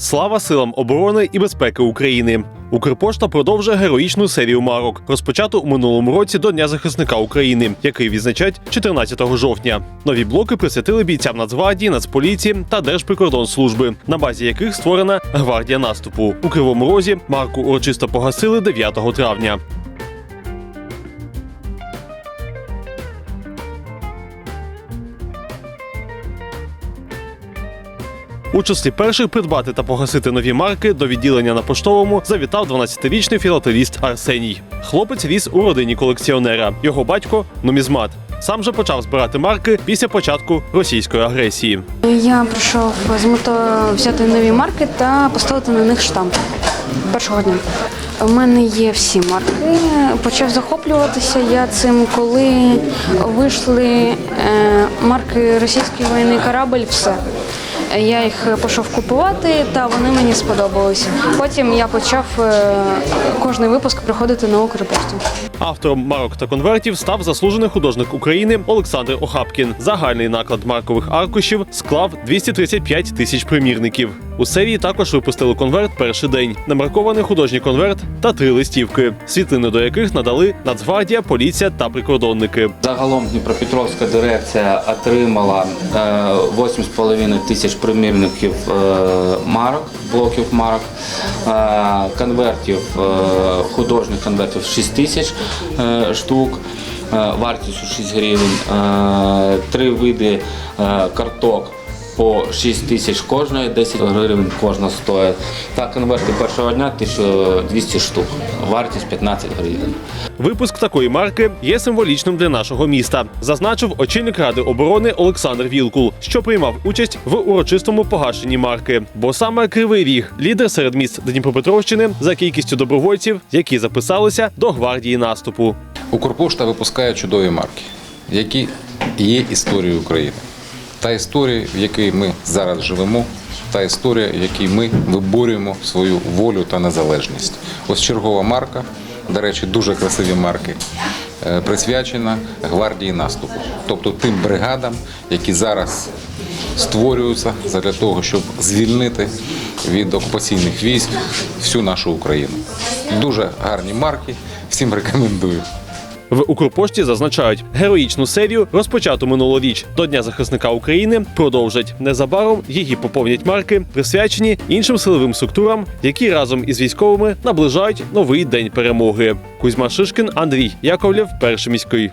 Слава силам оборони і безпеки України. Укрпошта продовжує героїчну серію марок, розпочату у минулому році до Дня захисника України, який відзначать 14 жовтня. Нові блоки присвятили бійцям Нацгвардії, Нацполіції та Держприкордонслужби, на базі яких створена гвардія наступу. У Кривому Розі марку урочисто погасили 9 травня. У числі перших придбати та погасити нові марки до відділення на поштовому завітав 12-річний філателіст Арсеній. Хлопець ріс у родині колекціонера. Його батько нумізмат. Сам же почав збирати марки після початку російської агресії. Я прийшов з метою взяти нові марки та поставити на них штамп першого дня. У мене є всі марки. Почав захоплюватися я цим, коли вийшли е, марки російської війни корабль, все. Я їх пішов купувати, та вони мені сподобалися. Потім я почав е, кожний випуск приходити на Укрпошту. Автором марок та конвертів став заслужений художник України Олександр Охапкін. Загальний наклад маркових аркушів склав 235 тисяч примірників. У серії також випустили конверт перший день, намаркований художній конверт та три листівки, світлини до яких надали Нацгвардія, поліція та прикордонники. Загалом Дніпропетровська дирекція отримала е, 8,5 тисяч примірників е, марок, блоків марок, е, конвертів, е, художніх конвертів 6 тисяч е, штук, е, вартістю 6 гривень, е, три види е, карток. По 6 тисяч кожної, 10 гривень кожна стоїть. Та конверти першого дня 1200 штук, вартість 15 гривень. Випуск такої марки є символічним для нашого міста, зазначив очільник ради оборони Олександр Вілкул, що приймав участь в урочистому погашенні марки. Бо саме Кривий Ріг лідер серед міст Дніпропетровщини за кількістю добровольців, які записалися до гвардії наступу. Укрпошта випускає чудові марки, які є історією України. Та історія, в якій ми зараз живемо, та історія, в якій ми виборюємо свою волю та незалежність. Ось чергова марка, до речі, дуже красиві марки, е, присвячена гвардії наступу, тобто тим бригадам, які зараз створюються для того, щоб звільнити від окупаційних військ всю нашу Україну. Дуже гарні марки, всім рекомендую. В Укрпошті зазначають, героїчну серію, розпочату минулоріч до Дня захисника України, продовжать. Незабаром її поповнять марки, присвячені іншим силовим структурам, які разом із військовими наближають новий день перемоги. Кузьма Шишкін, Андрій Яковлєв, перший міський.